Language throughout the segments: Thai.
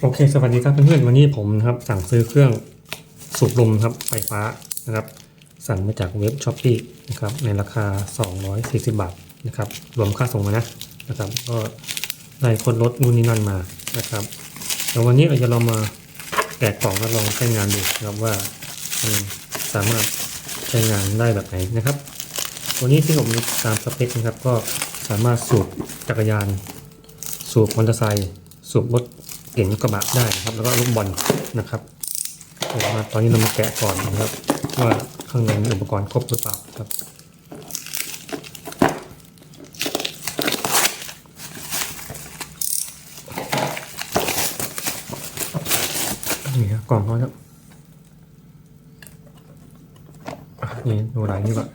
โอเคสวัสดีครับเพื่อนๆวันนี้ผมนะครับสั่งซื้อเครื่องสูบลมครับไฟฟ้านะครับสั่งมาจากเว็บช้อปปี้นะครับในราคา 240 บาทนะครับรวมค่าส่งมานะนะครับ ก็ได้คนลดนู่นนี่นั่นมานะครับแล้ววันนี้เราจะลองมาแกะกล่องแล้วลองใช้งานดูนะครับว่ามันสามารถใช้งานได้แบบไหนนะครับตัวนี้ที่ผมตามสเปคนะครับก็สามารถสูบจักรยาน สูบมอเตอร์ไซค์สูบรถ เก๋งกระบะได้นะครับ แล้วก็ลูกบอลนะครับเอามาตอนนี้เรามาแกะก่อนนะครับ ว่าข้างในมีอุปกรณ์ครบหรือเปล่าครับนี่ครับกล่องเขาครับนี่ดูลายนี่ก่อน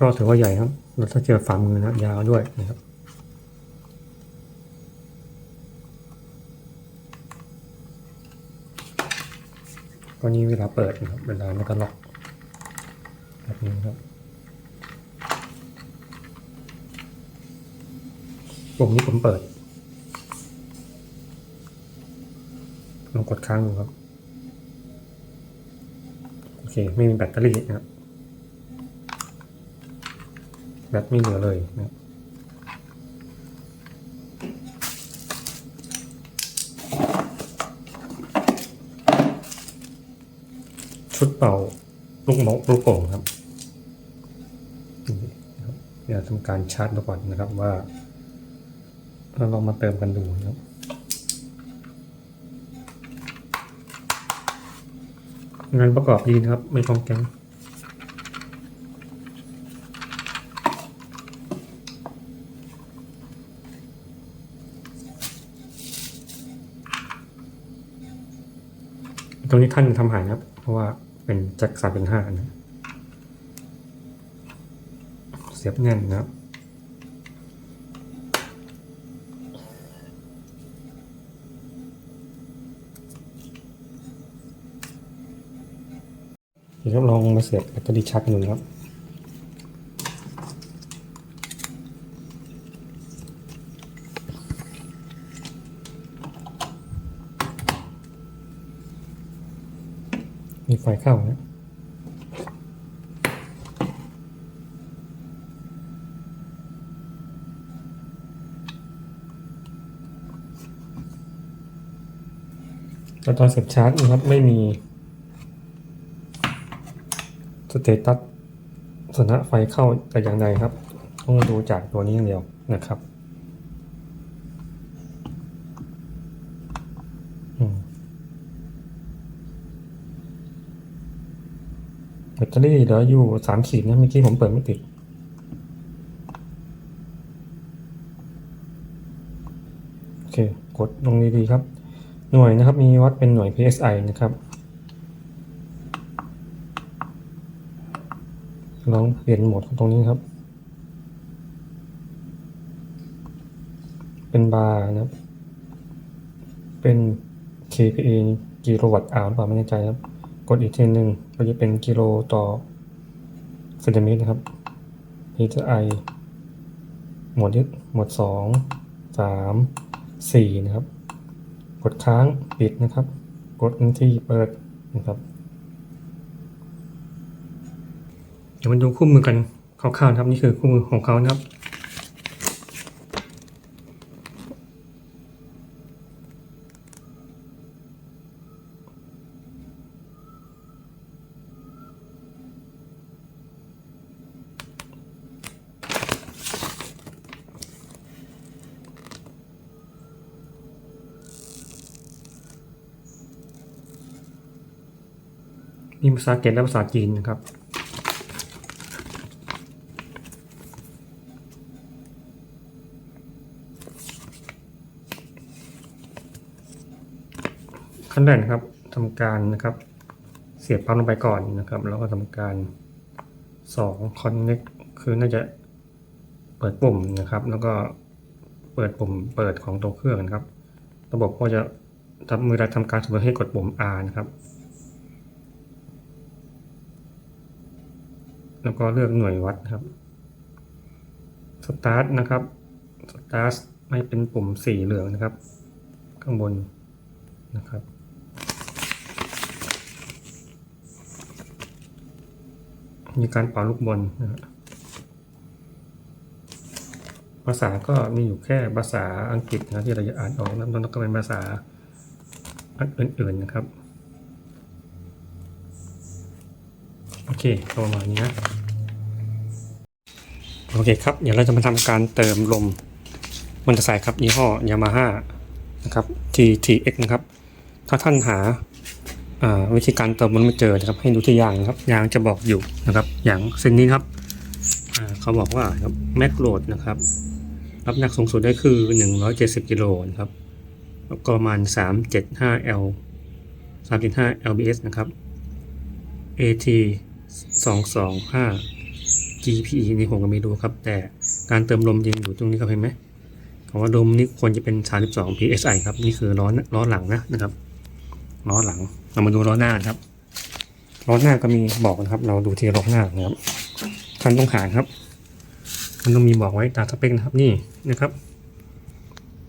ก็ถือว่าใหญ่ครับแล้วถ้าเจอฝ่ามือนะยาวด้วยนะครับก็นี้เวลาเปิดนะครับเวลาไมันก็ล็อกแบบนี้ครับปุ่มนี้ผมเปิดลองกดค้างดูครับ โอเค ไม่มีแบตเตอรี่นะครับ แบ ตไม่เหลือเลยนะชุดเป่าลูกหมกลูกโป่งครับเดี๋ยวทำการชาร์จดูก่อนนะครับว่าเราลองมาเติมกันดูนะครับงานประกอบดีนะครับ ไม่กองแกง ตรงนี้ท่านทำหายนะครับ เพราะว่าเป็นแจ็คสามเป็นห้านะเสียบแน่นนะครับเดี๋ยวลองมาเสียบแบตเตอรี่ชาร์จกันดูนะครับ ไฟเข้านะแล้วตอนเสียบชาร์จนะครับไม่มีสเตตัสสนะไฟเข้าแต่อย่างใดครับ ต้องดูจากตัวนี้อย่างเดียวนะครับ แบตเตอรี่เหลืออยู่สามขีดนะเมื่อกี้ผมเปิดไม่ติด โอเค กดลงดีๆครับ หน่วยนะครับมีวัดเป็นหน่วย PSI นะครับ ลองเปลี่ยนโหมดตรงนี้ครับ เป็นบาร์นะครับ เป็น kPa กิโลวัตต์อาวหรือเปล่าไม่แน่ใจครับ กดอีกทีหนึ่งก็จะเป็นกิโลต่อเซนติเมตรนะครับ PSI หมวดที่หมวดสองสามสี่นะครับ กดค้างปิดนะครับ กดทันที่เปิดนะครับเดี๋ยวมาดูคู่มือกันคร่าวๆนะครับ นี่คือคู่มือของเขานะครับ มีภาษาอังกฤษและภาษาจีนนะครับ ขั้นแรกนะครับทำการนะครับ เสียบปั๊มลงไปก่อนนะครับ แล้วก็ทำการสองคอนเน็กคือน่าจะเปิดปุ่มนะครับ แล้วก็เปิดปุ่มเปิดของตัวเครื่องนะครับ ระบบก็จะทำเวลาทำการสมมติให้กดปุ่ม R นะครับ แล้วก็เลือกหน่วยวัดครับสตาร์ทนะครับสตาร์ทให้เป็นปุ่มสีเหลืองนะครับ ข้างบนนะครับ มีการเป่าลูกบอลนะครับภาษาก็มีอยู่แค่ภาษาอังกฤษนะที่เราจะอ่านออกนะแล้วก็เป็นภาษาอันอื่นๆนะครับ โอเค ประมาณนี้นะ โอเคครับ เดี๋ยวเราจะมาทำการเติมลมมอเตอร์ไซค์ครับยี่ห้อยามาฮ่านะครับ TTX นะครับ ถ้าท่านหาาวิธีการเติมมันไม่เจอนะครับ ให้ดูที่ยางนะครับ ยางจะบอกอยู่นะครับอย่างเส้นนี้ครับเขาบอกว่าครับแม็กโหลดนะครับรับหนักสูงสุดได้คือ 170กิโลนะครับแล้วก็ประมาณ375 L 375 lbs นะครับ AT 225 GPE นี่ผมก็ไม่รู้ครับ แต่การเติมลมยังอยู่ตรงนี้ครับเห็นไหมคำว่าลมนี่ควรจะเป็น 32 psi ครับ นี่คือล้อล้อหลังนะนะครับล้อหลัง เรามาดูล้อหน้าครับล้อหน้าก็มีบอกนะครับ เราดูที่ล้อหน้านะครับคันต้องหารครับ มันต้องมีบอกไว้ตามสเปคนะครับนี่นะครับ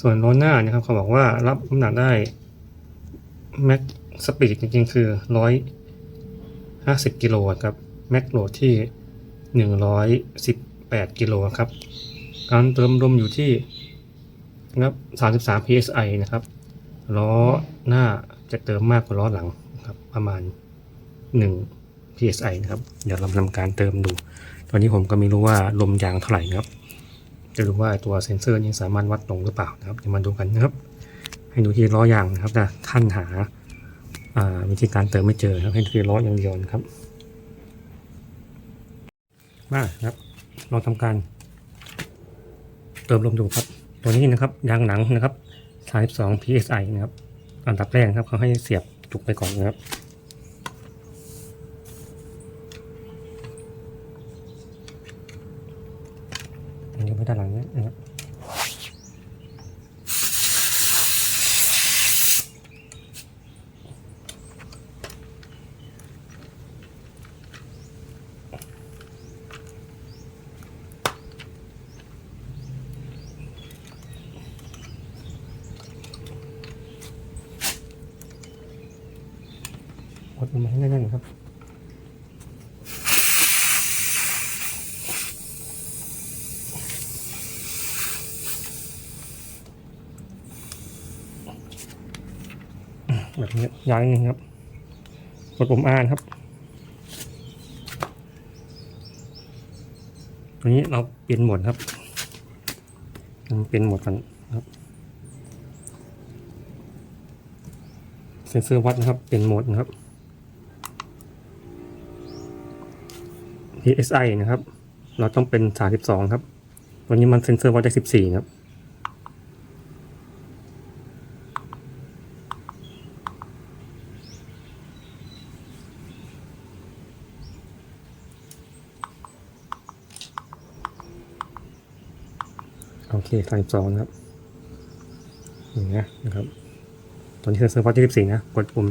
ส่วนล้อหน้านะครับเขาบอกว่ารับน้ำหนักได้แม็กสปีดจริงๆคือร้อยห้าสิบกิโลครับแม็กโหลดที่ หนึ่งร้อยสิบแปดกิโลครับ การเติมลมอยู่ที่นะครับสามสิบสาม psi นะครับ ล้อหน้าจะเติมมากกว่าล้อหลังนะครับ ประมาณหนึ่ง psi นะครับ เดี๋ยวเราทำการเติมดู ตอนนี้ผมก็ไม่รู้ว่าลมยางเท่าไหร่นะครับ จะรู้ว่าตัวเซ็นเซอร์นี้สามารถวัดลงหรือเปล่านะครับ เดี๋ยวมาดูกันนะครับ ให้ดูที่ล้อยางนะครับถ้าท่านหาวิธีการเติมไม่เจอครับให้ดูที่ล้ออย่างเดียวนะครับ มาครับ เราทำการ เติมลมดูครับ ตัวนี้นะครับยางหนังนะครับ 32 psi นะครับ อันดับแรกครับเขาให้เสียบจุกไปก่อนนะครับ อันนี้ไม่ด้านหลังเนี้นะครับ กดลงมาให้แน่นๆครับ แบบนี้ย้ายนิดนึงครับกดปุ่ม R นครับตัวนี้เราเปลี่ยนโหมดครับเปลี่ยนโหมดกันครับเซ็นเซอร์วัดนะครับ เปลี่ยนโหมดนะครับ PSI นะครับ เราต้องเป็น 32 ครับตัวนี้มันเซ็นเซอร์วัดได้ 14 ครับ โอเค32นะครับอย่างเงี้ยนะครับ ตอนนี้เซ็นเซอร์วัดที่14นะ กดปุ่ม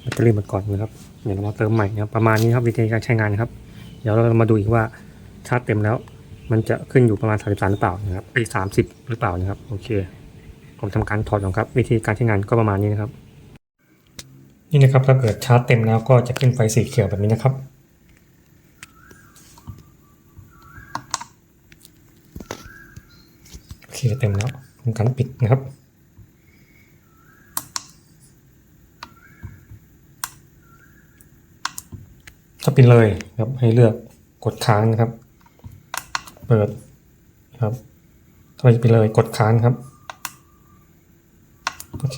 แบตเตอรี่หมดก่อนนะครับเดี๋ยวเรามาเติมใหม่นะครับประมาณนี้ครับวิธีการใช้งานครับ เดี๋ยวเรามาดูอีกว่าชาร์จเต็มแล้ว มันจะขึ้นอยู่ประมาณ 33 หรือเปล่านะครับไอ้สามสิบหรือเปล่านะครับโอเค ผมทำการถอดก่อนครับ วิธีการใช้งานก็ประมาณนี้นะครับนี่นะครับถ้าเกิดชาร์จเต็มแล้วก็จะขึ้นไฟสีเขียวแบบนี้นะครับโอเคเต็มแล้วทำการปิดนะครับ ถ้าปิดเลยครับให้เลือกกดค้างนะครับ เปิดครับถ้าไม่ปิดเลยกดค้างครับ โอเค